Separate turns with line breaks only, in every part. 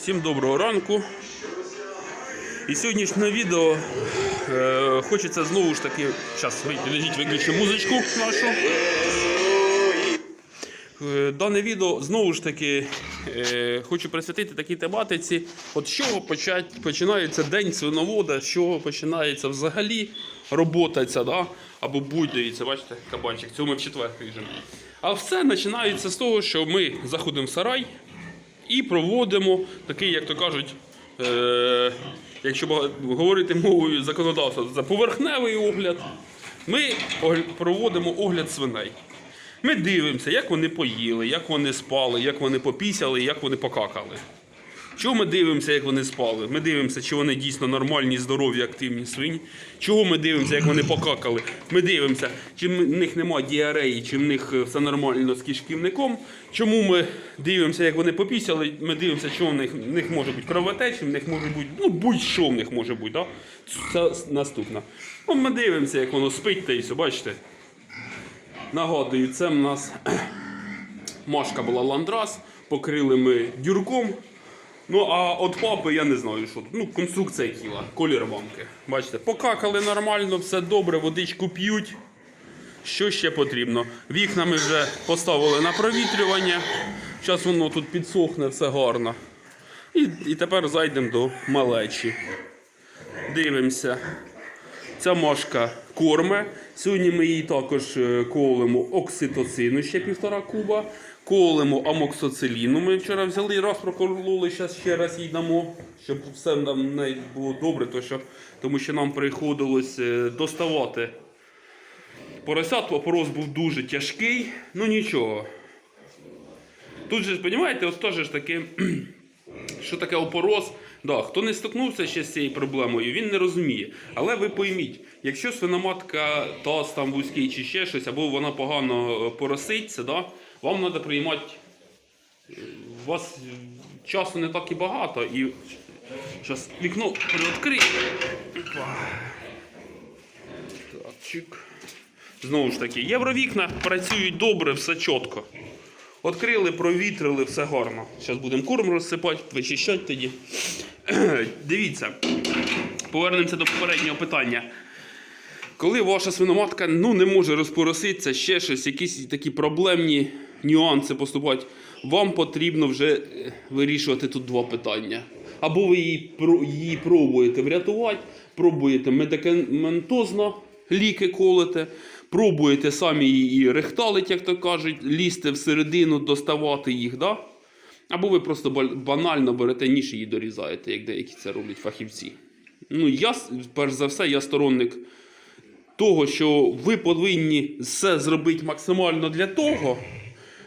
Всім доброго ранку. І сьогоднішнє відео е, хочеться знову ж таки. Зараз підождіть, виключу музичку нашу. Е, Дане відео знову ж таки е, хочу присвятити такій тематиці. От з чого почать, починається день свиновода, з чого починається взагалі робота ця, да? або будь це, бачите, кабанчик, цього ми в четвер ріжемо. А все починається з того, що ми заходимо в сарай і проводимо такий, як то кажуть, е, якщо говорити мовою законодавства, це поверхневий огляд. Ми проводимо огляд свиней. Ми дивимося, як вони поїли, як вони спали, як вони попісяли, як вони покакали. Чого ми дивимося, як вони спали? Ми дивимося, чи вони дійсно нормальні, здорові, активні свині. Чого ми дивимося, як вони покакали? Ми дивимося, чи в них немає діареї, чи в них е, все нормально з кишківником. Чому ми дивимося, як вони попісяли? Ми дивимося, що в них, в них може бути кровотечі, в них може бути, ну будь-що в них може бути. Да? Це наступне. Ну, ми дивимося, як воно спить, та і все, бачите. Нагадую, це в нас Машка була ландрас, покрили ми дюрком. Ну, а от папи я не знаю, що тут. Ну, конструкція тіла, колір мамки. Бачите, покакали нормально, все добре, водичку п'ють. Що ще потрібно? Вікна ми вже поставили на провітрювання. Зараз воно тут підсохне, все гарно. І, і тепер зайдемо до малечі. Дивимося. Ця мошка корме. Сьогодні ми їй також е, колемо окситоцину ще півтора куба. Колемо амоксоциліну. Ми вчора взяли, раз прокололи, зараз ще раз їй дамо, щоб все нам в неї було добре, то що, тому що нам приходилось е, доставати поросят, опорос був дуже тяжкий, ну нічого. Тут же розумієте, от теж ж таки що таке опороз. Да, хто не стикнувся ще з цією проблемою, він не розуміє. Але ви пойміть, якщо свиноматка таз там вузький чи ще щось, або вона погано е, пороситься, да, вам треба приймати. У вас часу не так і багато. І зараз вікно приоткрию. Так. Знову ж таки, євровікна працюють добре, все чітко. Открили, провітрили, все гарно. Зараз будемо корм розсипати, вичищати тоді. Дивіться, повернемося до попереднього питання. Коли ваша свиноматка ну, не може розпороситися, ще щось, якісь такі проблемні нюанси поступати, вам потрібно вже е, вирішувати тут два питання. Або ви її, її пробуєте врятувати, пробуєте медикаментозно ліки колите, пробуєте самі її рехталить, як то кажуть, лізти всередину, доставати їх. Да? Або ви просто банально берете ніж і її дорізаєте, як деякі це роблять фахівці. Ну, я, перш за все, я сторонник того, що ви повинні все зробити максимально для того,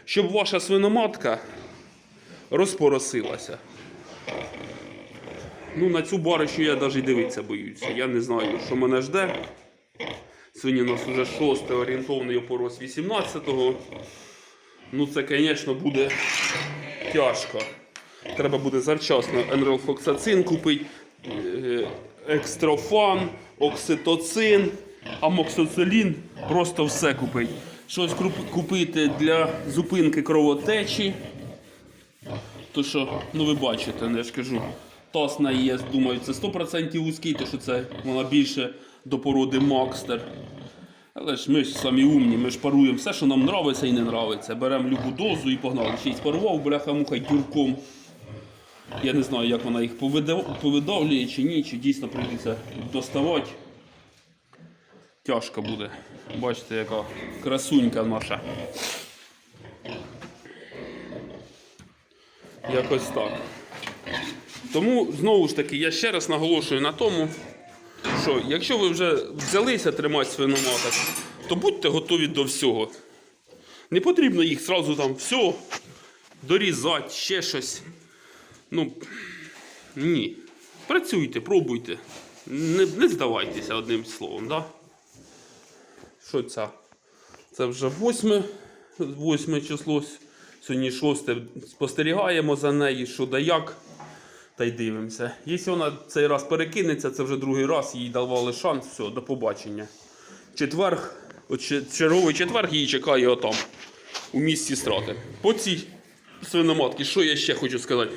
щоб ваша свиноматка розпоросилася. Ну, на цю барищу я навіть дивитися боюся. Я не знаю, що мене жде. Сьогодні у нас вже 6 орієнтовний опорос 18-го. Ну, це, звісно, буде тяжко. Треба буде завчасно енролфоксацин купити, е, екстрофан, окситоцин, амоксоцилін, просто все купити. Щось купити для зупинки кровотечі. То що, ну ви бачите, не я ж кажу. Таз на є, думаю, це 100% вузький, то що це вона більше до породи Макстер. Але ж ми ж самі умні, ми ж паруємо все, що нам нравиться і не нравиться. Беремо любу дозу і погнали. Ще й спарував, бляха-муха, дюрком. Я не знаю, як вона їх повидавлює чи ні, чи дійсно прийдеться доставати. Тяжко буде. Бачите, яка красунька наша. Якось так. Тому, знову ж таки, я ще раз наголошую на тому, що якщо ви вже взялися тримати свиноматок, то будьте готові до всього. Не потрібно їх зразу там все дорізати, ще щось. Ну, ні. Працюйте, пробуйте. Не, не здавайтеся одним словом, да? Що це? Це вже восьме, восьме число. Сьогодні шосте. Спостерігаємо за нею, що да як. Та й дивимося. Якщо вона цей раз перекинеться, це вже другий раз, їй давали шанс, все, до побачення. Четверг, черговий четверг її чекає отам, у місці страти. По цій свиноматці, що я ще хочу сказати?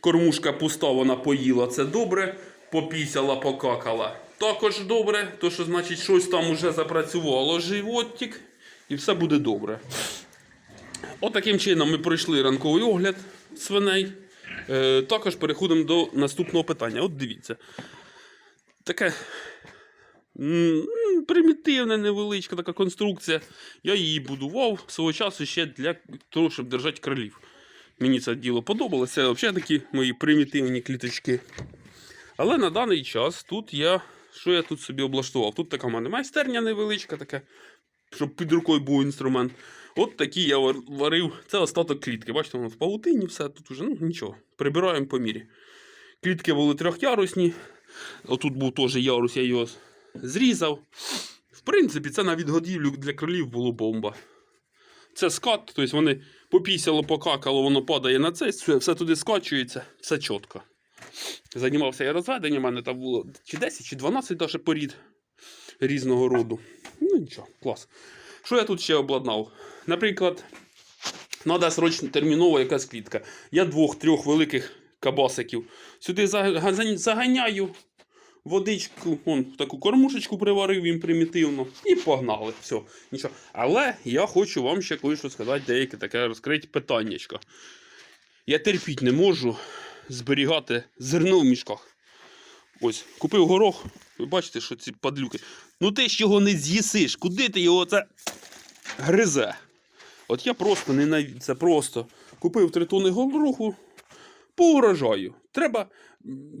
кормушка пуста, вона поїла, це добре. Попісяла, покакала. Також добре, то що значить щось там уже запрацювало животик, і все буде добре. Отаким чином ми пройшли ранковий огляд свиней. Е, також переходимо до наступного питання. От дивіться. Таке примітивна, невеличка така конструкція. Я її будував свого часу ще для того, щоб держати кролів. Мені це діло подобалося. Взагалі такі мої примітивні кліточки. Але на даний час тут я. Що я тут собі облаштував? Тут така в мене майстерня невеличка, така, щоб під рукою був інструмент. От такі я варив. Це остаток клітки. Бачите, воно в павутині, все тут уже, ну нічого. Прибираємо по мірі. Клітки були трьохярусні. Отут був теж ярус, я його зрізав. В принципі, це на відгодівлю для кролів було бомба. Це скат, тобто вони попісяло, покакало, воно падає на це, все туди скачується, все чітко. Займався я розведенням, у мене там було чи 10, чи 12 даже порід різного роду. Ну нічого, клас. Що я тут ще обладнав? Наприклад, треба срочно терміново якась квітка. Я двох-трьох великих кабасиків сюди заганяю, водичку, вон, таку кормушечку приварив їм примітивно і погнали. Все, нічого. Але я хочу вам ще кое-що сказати, деяке таке розкрити питаннячко. Я терпіть не можу зберігати зерно в мішках. Ось, купив горох. Ви бачите, що ці падлюки. Ну ти ж його не з'їсиш. Куди ти його це гризе? От я просто ненавиджу. Це просто купив три тони гороху по урожаю. Треба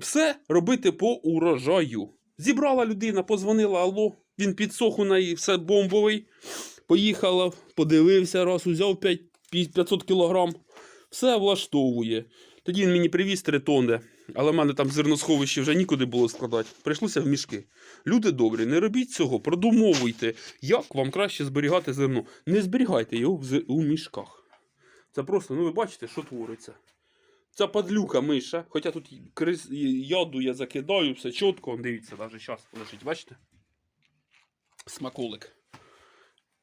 все робити по урожаю. Зібрала людина, позвонила, алло, він підсох у неї, все бомбовий. Поїхала, подивився, раз, узяв 5, 500 кілограм. Все влаштовує. Тоді він мені привіз 3 тонни, але в мене там зерносховище вже нікуди було складати. Прийшлося в мішки. Люди добрі, не робіть цього, продумовуйте, як вам краще зберігати зерно. Не зберігайте його в у мішках. Це просто, ну ви бачите, що твориться. Ця падлюка миша, хоча тут крис... яду я закидаю, все чітко. Дивіться, навіть зараз лежить, бачите? Смаколик.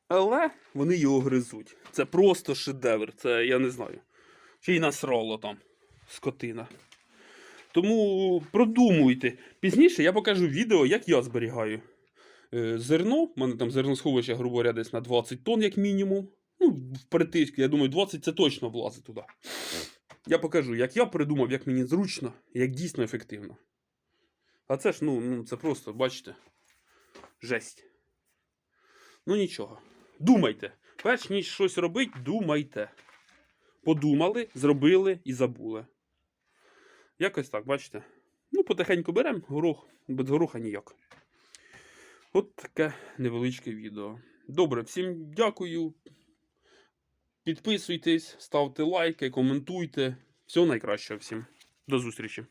Але вони його гризуть. Це просто шедевр, це я не знаю. Ще й насрало там скотина. Тому продумуйте. Пізніше я покажу відео, як я зберігаю е, зерно. У мене там зерносховище, грубо говоря, десь на 20 тонн, як мінімум. Ну, впритик, я думаю, 20 це точно влазить туди. Я покажу, як я придумав, як мені зручно, як дійсно ефективно. А це ж, ну, ну це просто, бачите, жесть. Ну нічого. Думайте. Перш ніж щось робити, думайте. Подумали, зробили і забули. Якось так, бачите? Ну, потихеньку беремо горох, без гороха ніяк. От таке невеличке відео. Добре, всім дякую. Підписуйтесь, ставте лайки, коментуйте. Всього найкращого всім. До зустрічі!